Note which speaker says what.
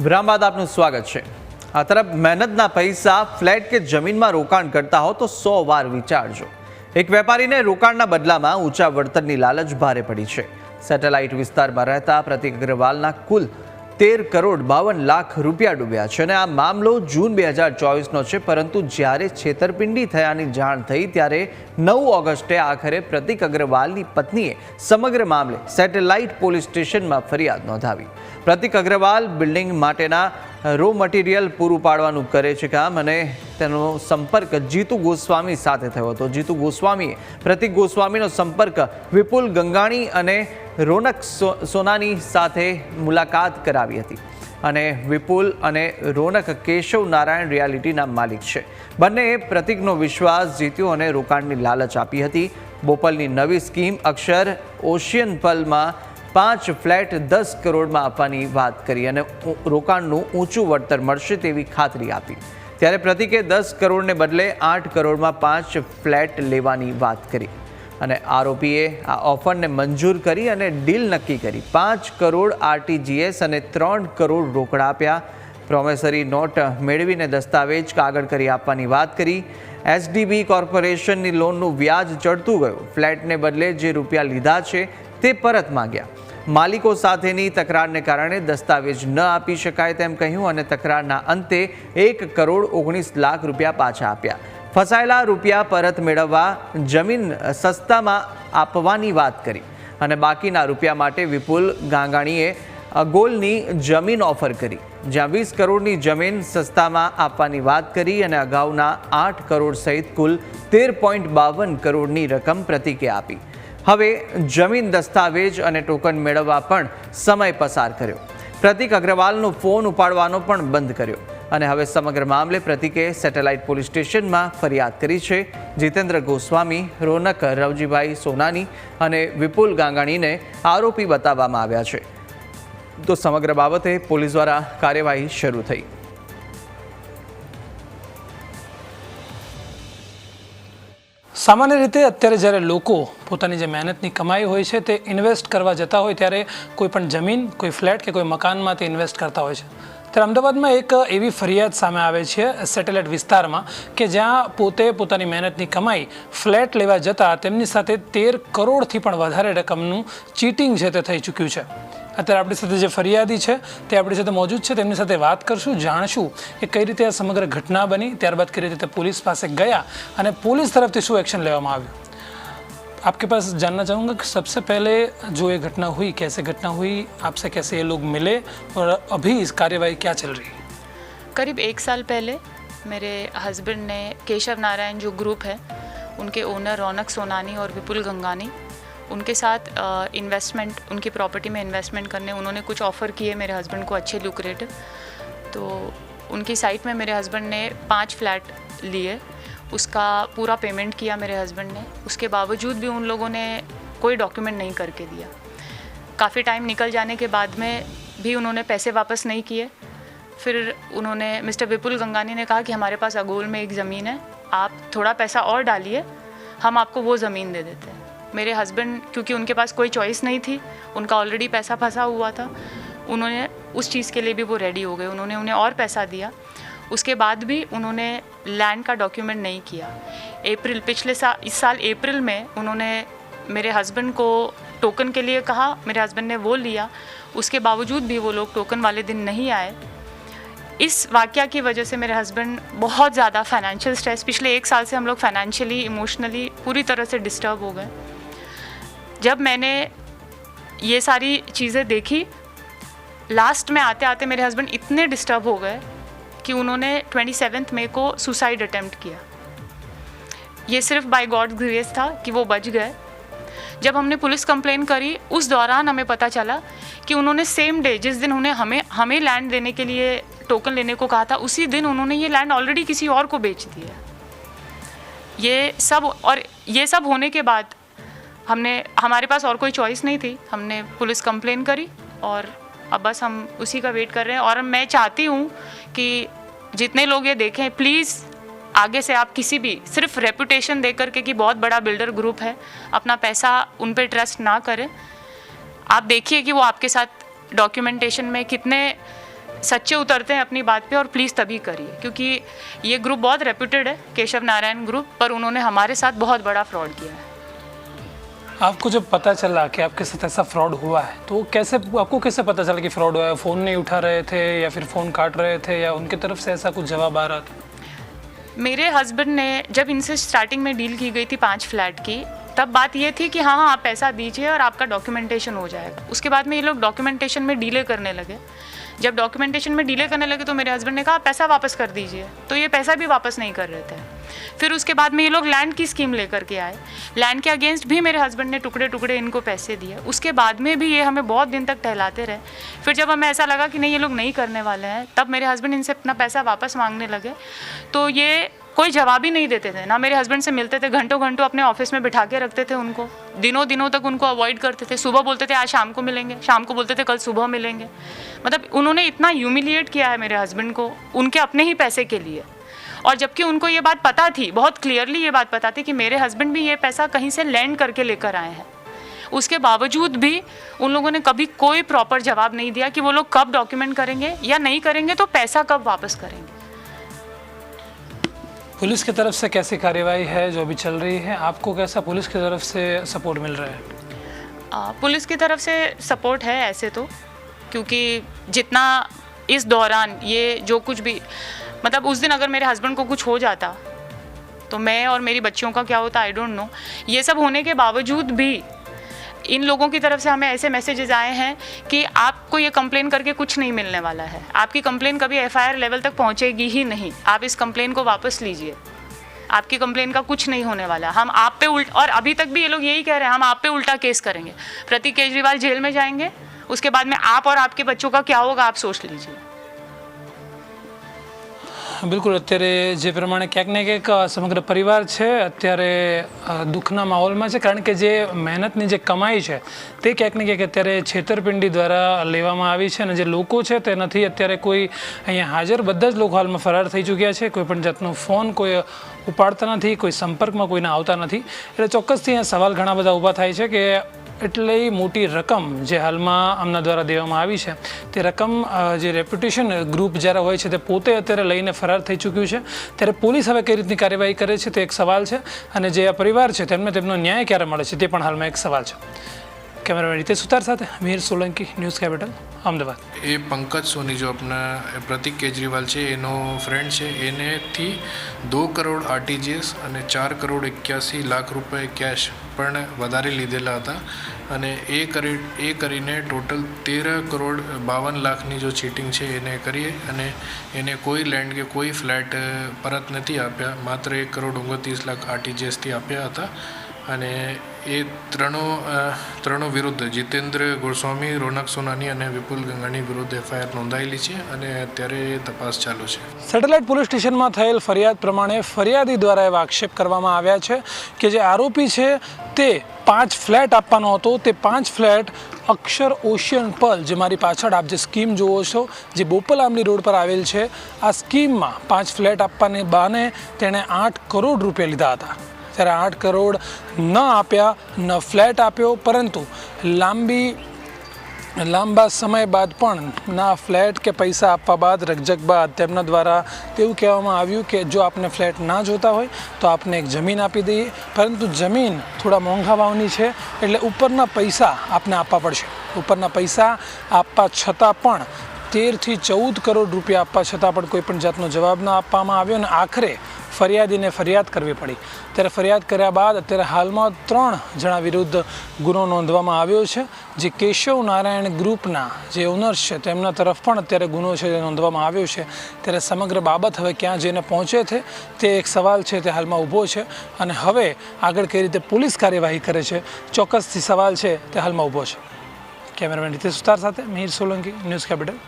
Speaker 1: વિરામ બાદ આપનું સ્વાગત છે. આ તરફ મહેનતના પૈસા, ફ્લેટ કે જમીનમાં રોકાણ કરતા હો તો સો વાર વિચારજો. એક વેપારીને રોકાણના બદલામાં ઊંચા વળતરની લાલચ ભારે પડી છે. સેટેલાઇટ વિસ્તારમાં રહેતા પ્રતિક અગ્રવાલના કુલ તેર કરોડ બાવન લાખ રૂપિયા ડૂબ્યા છે અને આ મામલો જૂન બે હજાર ચોવીસનો છે, પરંતુ જ્યારે છેતરપિંડી થયાની જાણ થઈ ત્યારે નવ ઓગસ્ટે આખરે પ્રતિક અગ્રવાલની પત્નીએ સમગ્ર મામલે સેટેલાઇટ પોલીસ સ્ટેશનમાં ફરિયાદ નોંધાવી. પ્રતિક અગ્રવાલ બિલ્ડિંગ માટેના રો મટીરિયલ પૂરું પાડવાનું કરે છે કામ અને તેનો સંપર્ક જીતુ ગોસ્વામી સાથે થયો હતો. જીતુ ગોસ્વામીએ પ્રતિક ગોસ્વામીનો સંપર્ક વિપુલ ગંગાણી અને રોનક સોનાની સાથે મુલાકાત કરાવી હતી. અને વિપુલ અને રોનક કેશવ નારાયણ રિયાલિટીના માલિક છે. બંનેએ પ્રતિકનો વિશ્વાસ જીત્યો અને રોકાણની લાલચ આપી હતી. બોપલની નવી સ્કીમ અક્ષર ઓશિયન પલમાં પાંચ ફ્લેટ દસ કરોડમાં આપવાની વાત કરી અને રોકાણનું ઊંચું વળતર મળશે તેવી ખાતરી આપી. ત્યારે પ્રતિકે દસ કરોડને બદલે આઠ કરોડમાં પાંચ ફ્લેટ લેવાની વાત કરી. અને આરોપીએ આ ઓફરને મંજૂર કરી અને ડીલ નક્કી કરી. પાંચ કરોડ આરટીજીએસ અને ત્રણ કરોડ રોકડા આપ્યા. પ્રોમેસરી નોટ મેળવીને દસ્તાવેજ કાગળ કરી આપવાની વાત કરી. એસડીબી કોર્પોરેશનની લોનનું વ્યાજ ચડતું ગયું. ફ્લેટને બદલે જે રૂપિયા લીધા છે તે પરત માંગ્યા. માલિકો સાથેની તકરારને કારણે દસ્તાવેજ ન આપી શકાય તેમ કહ્યું અને તકરારના અંતે એક કરોડ ઓગણીસ લાખ રૂપિયા પાછા આપ્યા. ફસાયેલા રૂપિયા પરત મેળવવા જમીન સસ્તામાં આપવાની વાત કરી અને બાકીના રૂપિયા માટે વિપુલ ગાંગાણીએ અગોલની જમીન ઓફર કરી. જ્યાં વીસ કરોડની જમીન સસ્તામાં આપવાની વાત કરી અને અગાઉના આઠ કરોડ સહિત કુલ તેર પોઈન્ટ બાવન કરોડની રકમ પ્રતિકે આપી. હવે જમીન દસ્તાવેજ અને ટોકન મેળવવા પણ સમય પસાર કર્યો. પ્રતિક અગ્રવાલનો ફોન ઉપાડવાનો પણ બંધ કર્યો. અને હવે સમગ્ર મામલે પ્રતિકે સેટેલાઇટ પોલીસ સ્ટેશનમાં ફરિયાદ કરી છે. જીતેન્દ્ર ગોસ્વામી, રોનક રવજીભાઈ સોનાની અને વિપુલ ગાંગાણીને આરોપી બતાવવામાં આવ્યા છે. તો સમગ્ર બાબતે પોલીસ દ્વારા કાર્યવાહી શરૂ થઈ.
Speaker 2: સામાન્ય રીતે અત્યારે જ્યારે લોકો પોતાની જે મહેનતની કમાઈ હોય છે તે ઇન્વેસ્ટ કરવા જતા હોય ત્યારે કોઈ પણ જમીન, કોઈ ફ્લેટ કે કોઈ મકાનમાં તે ઇન્વેસ્ટ કરતા હોય છે. ત્યારે અમદાવાદમાં એક એવી ફરિયાદ સામે આવે છે સેટેલાઇટ વિસ્તારમાં કે જ્યાં પોતે પોતાની મહેનતની કમાઈ ફ્લેટ લેવા જતાં તેમની સાથે તેર કરોડથી પણ વધારે રકમનું ચીટિંગ છે તે થઈ ચૂક્યું છે. અત્યારે આપણી સાથે જે ફરિયાદી છે તે આપણી સાથે મોજૂદ છે તેમની સાથે વાત કરશું જાણશું કે કઈ રીતે આ સમગ્ર ઘટના બની ત્યારબાદ કઈ રીતે પોલીસ પાસે ગયા અને પોલીસ તરફથી શું એક્શન લેવામાં આવ્યું आपके पास जानना चाहूँगा कि सबसे पहले जो ये घटना हुई कैसे घटना हुई आपसे कैसे ये लोग मिले और अभी इस कार्यवाही क्या चल रही है
Speaker 3: करीब एक साल पहले मेरे हस्बैंड ने केशव नारायण जो ग्रुप है उनके ओनर रौनक सोनानी और विपुल गंगानी उनके साथ इन्वेस्टमेंट उनकी प्रॉपर्टी में इन्वेस्टमेंट करने, उन्होंने कुछ ऑफ़र किए मेरे हस्बैंड को अच्छे लुक्रेटिव तो उनकी साइट में मेरे हस्बैंड ने पाँच फ्लैट लिए। उसका पूरा पेमेंट किया मेरे हस्बैंड ने। उसके बावजूद भी उन लोगों ने कोई डॉक्यूमेंट नहीं करके दिया। काफ़ी टाइम निकल जाने के बाद में भी उन्होंने पैसे वापस नहीं किए। फिर उन्होंने, मिस्टर विपुल गंगानी ने कहा कि हमारे पास अगोल में एक ज़मीन है, आप थोड़ा पैसा और डालिए, हम आपको वो ज़मीन दे देते हैं। मेरे हस्बैंड क्योंकि उनके पास कोई चॉइस नहीं थी, उनका ऑलरेडी पैसा फंसा हुआ था, उन्होंने उस चीज़ के लिए भी वो रेडी हो गए, उन्होंने उन्हें और पैसा दिया। उसके बाद भी उन्होंने लैंड का डॉक्यूमेंट नहीं किया। अप्रैल पिछले साल इस साल अप्रैल में उन्होंने मेरे हस्बैंड को टोकन के लिए कहा, मेरे हस्बैंड ने वो लिया। उसके बावजूद भी वो लोग टोकन वाले दिन नहीं आए। इस वाक़या की वजह से मेरे हस्बैंड बहुत ज़्यादा फाइनेंशियल स्ट्रेस पिछले एक साल से हम लोग फाइनेंशियली इमोशनली पूरी तरह से डिस्टर्ब हो गए। जब मैंने ये सारी चीज़ें देखी लास्ट में आते आते मेरे हस्बैंड इतने डिस्टर्ब हो गए कि उन्होंने ट्वेंटी सेवन्थ मे को सुसाइड अटेम्प्ट किया। ये सिर्फ़ बाय गॉड ग्रेस था कि वो बच गए। जब हमने पुलिस कंप्लेन करी, उस दौरान हमें पता चला कि उन्होंने सेम डे जिस दिन उन्हें हमें हमें लैंड देने के लिए टोकन लेने को कहा था, उसी दिन उन्होंने ये लैंड ऑलरेडी किसी और को बेच दिया। ये सब और ये सब होने के बाद हमने, हमारे पास और कोई चॉइस नहीं थी। हमने पुलिस कंप्लेन करी और अब बस हम उसी का वेट कर रहे हैं। और मैं चाहती हूँ कि जितने लोग ये देखें प्लीज़ आगे से आप किसी भी, सिर्फ़ रेपुटेशन दे करके कि बहुत बड़ा बिल्डर ग्रुप है, अपना पैसा उन पर ट्रस्ट ना करें। आप देखिए कि वो आपके साथ डॉक्यूमेंटेशन में कितने सच्चे उतरते हैं अपनी बात पे और प्लीज़ तभी करिए। क्योंकि ये ग्रुप बहुत रेप्यूटेड है, केशव नारायण ग्रुप पर उन्होंने हमारे साथ बहुत बड़ा फ्रॉड किया है।
Speaker 2: आपको जब पता चला कि आपके साथ ऐसा फ्रॉड हुआ है तो कैसे, आपको कैसे पता चला कि फ्रॉड हुआ है? फ़ोन नहीं उठा रहे थे या फिर फ़ोन काट रहे थे या उनकी तरफ़ से ऐसा कुछ जवाब आ रहा था?
Speaker 3: मेरे हस्बैंड ने जब इनसे स्टार्टिंग में डील की गई थी पाँच फ्लैट की, तब बात ये थी कि हाँ हाँ आप पैसा दीजिए और आपका डॉक्यूमेंटेशन हो जाएगा। उसके बाद में ये लोग डॉक्यूमेंटेशन में डीले करने लगे। जब डॉक्यूमेंटेशन में डिले करने लगे तो मेरे हस्बैंड ने कहा पैसा वापस कर दीजिए। तो ये पैसा भी वापस नहीं कर रहे थे। फिर उसके बाद में ये लोग लैंड की स्कीम लेकर के आए। लैंड के अगेंस्ट भी मेरे हस्बैंड ने टुकड़े टुकड़े इनको पैसे दिए। उसके बाद में भी ये हमें बहुत दिन तक टहलाते रहे। फिर जब हमें ऐसा लगा कि नहीं, ये लोग नहीं करने वाले हैं, तब मेरे हस्बैंड इनसे अपना पैसा वापस मांगने लगे। तो ये कोई जवाब ही नहीं देते थे। ना मेरे हस्बैंड से मिलते थे, घंटों घंटों अपने ऑफ़िस में बिठा के रखते थे उनको। दिनों दिनों तक उनको अवॉइड करते थे। सुबह बोलते थे, आज शाम को मिलेंगे। शाम को बोलते थे, कल सुबह मिलेंगे। मतलब उन्होंने इतना ह्यूमिलिएट किया है मेरे हस्बैंड को, उनके अपने ही पैसे के लिए। और जबकि उनको ये बात पता थी, बहुत क्लियरली ये बात पता थी कि मेरे हस्बैंड भी ये पैसा कहीं से लैंड करके लेकर आए हैं। उसके बावजूद भी उन लोगों ने कभी कोई प्रॉपर जवाब नहीं दिया कि वो लोग कब डॉक्यूमेंट करेंगे या नहीं करेंगे तो पैसा कब वापस करेंगे।
Speaker 2: पुलिस की तरफ़ से कैसी कार्रवाई है, जो अभी चल रही है? आपको कैसा पुलिस की तरफ़ से सपोर्ट मिल रहा है?
Speaker 3: पुलिस की तरफ़ से सपोर्ट है ऐसे तो क्योंकि जितना इस दौरान ये जो कुछ भी मतलब उस दिन अगर मेरे हस्बैंड को कुछ हो जाता तो मैं और मेरी बच्चियों का क्या होता आई डोंट नो ये सब होने के बावजूद भी इन लोगों की तरफ़ से हमें ऐसे मैसेजेस आए हैं कि आपको ये कंप्लेन करके कुछ नहीं मिलने वाला है। आपकी कंप्लेन कभी एफआईआर लेवल तक पहुंचेगी ही नहीं। आप इस कंप्लेन को वापस लीजिए। आपकी कंप्लेन का कुछ नहीं होने वाला। हम आप पे उल्ट, और अभी तक भी ये लोग यही कह रहे हैं, हम आप पे उल्टा केस करेंगे। प्रतीक केजरीवाल जेल में जाएँगे, उसके बाद में आप और आपके बच्चों का क्या होगा आप सोच लीजिए।
Speaker 2: બિલકુલ. અત્યારે જે પ્રમાણે ક્યાંક ને ક્યાંક સમગ્ર પરિવાર છે, અત્યારે દુઃખના માહોલમાં છે. કારણ કે જે મહેનતની જે કમાઈ છે, તે ક્યાંક ને ક્યાંક અત્યારે છેતરપિંડી દ્વારા લેવામાં આવી છે અને જે લોકો છે તે નથી અત્યારે કોઈ અહીંયા હાજર બધા જ લોકો હાલમાં ફરાર થઈ ચૂક્યા છે. કોઈ પણ જાતનો ફોન કોઈ ઉપાડતા નથી, કોઈ સંપર્કમાં કોઈને આવતા નથી. એટલે ચોક્કસથી અહીંયા સવાલ ઘણા બધા ઊભા થાય છે કે એટલી મોટી રકમ જે હાલમાં આમના દ્વારા દેવામાં આવી છે, તે રકમ જે રેપ્યુટેશન ગ્રુપ જ્યારે હોય છે તે પોતે અત્યારે લઈને ફરાર થઈ ચૂક્યું છે. ત્યારે પોલીસ હવે કઈ રીતની કાર્યવાહી કરે છે તે એક સવાલ છે અને જે આ પરિવાર છે તેમને તેમનો ન્યાય ક્યારે મળે છે તે પણ હાલમાં એક સવાલ છે. કેમેરામેન રીતે સુતાર સાથે મીર સોલંકી, ન્યૂઝ કેપિટલ, અમદાવાદ.
Speaker 4: એ પંકજ સોની જો આપણા પ્રતિક કેજરીવાલ છે, એનો ફ્રેન્ડ છે, એનેથી દો કરોડ આરટીજીએસ અને ચાર કરોડ એક્યાસી લાખ રૂપિયા કેશ પણ વધારે લીધેલા હતા અને એ કરી, એ કરીને ટોટલ તેર કરોડ બાવન લાખની જો ચીટિંગ છે એને કરીએ અને એને કોઈ લેન્ડ કે કોઈ ફ્લેટ પરત નથી આપ્યા. માત્ર એક કરોડ ઓગણત્રીસ લાખ આરટીજીએસથી આપ્યા હતા અને એ ત્રણો ત્રણો વિરુદ્ધ જીતેન્દ્ર ગોસ્વામી, રોનક સોનાની અને વિપુલ ગંગાણી વિરુદ્ધ એફઆઈઆર નોંધાયેલી છે અને અત્યારે તપાસ ચાલુ છે.
Speaker 2: સેટેલાઇટ પોલીસ સ્ટેશનમાં થયેલ ફરિયાદ પ્રમાણે ફરિયાદી દ્વારા એવા આક્ષેપ કરવામાં આવ્યા છે કે જે આરોપી છે તે પાંચ ફ્લેટ આપવાનો હતો. તે પાંચ ફ્લેટ અક્ષર ઓશિયન પલ, જે મારી પાછળ આપ જે સ્કીમ જુઓ છો, જે બોપલ આંબલી રોડ પર આવેલ છે, આ સ્કીમમાં પાંચ ફ્લેટ આપવાને બહાને તેણે આઠ કરોડ રૂપિયા લીધા હતા. ત્યારે આઠ કરોડ ન આપ્યા, ન ફ્લેટ આપ્યો, પરંતુ લાંબી, લાંબા સમય બાદ પણ ના ફ્લેટ કે પૈસા આપવા બાદ, રકઝક બાદ તેમના દ્વારા તેવું કહેવામાં આવ્યું કે જો આપને ફ્લેટ ના જોતા હોય, તો આપને એક જમીન આપી દઈએ. પરંતુ જમીન થોડા મોંઘા ભાવની છે, એટલે ઉપરના પૈસા આપને આપવા પડશે. ઉપરના પૈસા આપવા છતાં પણ તેરથી ચૌદ કરોડ રૂપિયા આપવા છતાં પણ કોઈ પણ જાતનો જવાબ ન આપવામાં આવ્યો અને આખરે ફરિયાદીને ફરિયાદ કરવી પડી. ત્યારે ફરિયાદ કર્યા બાદ અત્યારે હાલમાં ત્રણ જણા વિરુદ્ધ ગુનો નોંધવામાં આવ્યો છે, જે કેશવ નારાયણ ગ્રુપના જે ઓનર્સ છે, તેમના તરફ પણ અત્યારે ગુનો છે તે નોંધવામાં આવ્યો છે. ત્યારે સમગ્ર બાબત હવે ક્યાં જઈને પહોંચે છે, તે એક સવાલ છે તે હાલમાં ઊભો છે. અને હવે આગળ કઈ રીતે પોલીસ કાર્યવાહી કરે છે, ચોક્કસથી સવાલ છે તે હાલમાં ઊભો છે. કેમેરામેન રીતેશ સુતાર સાથે, મિહિર સોલંકી, ન્યૂઝ કેપિટલ.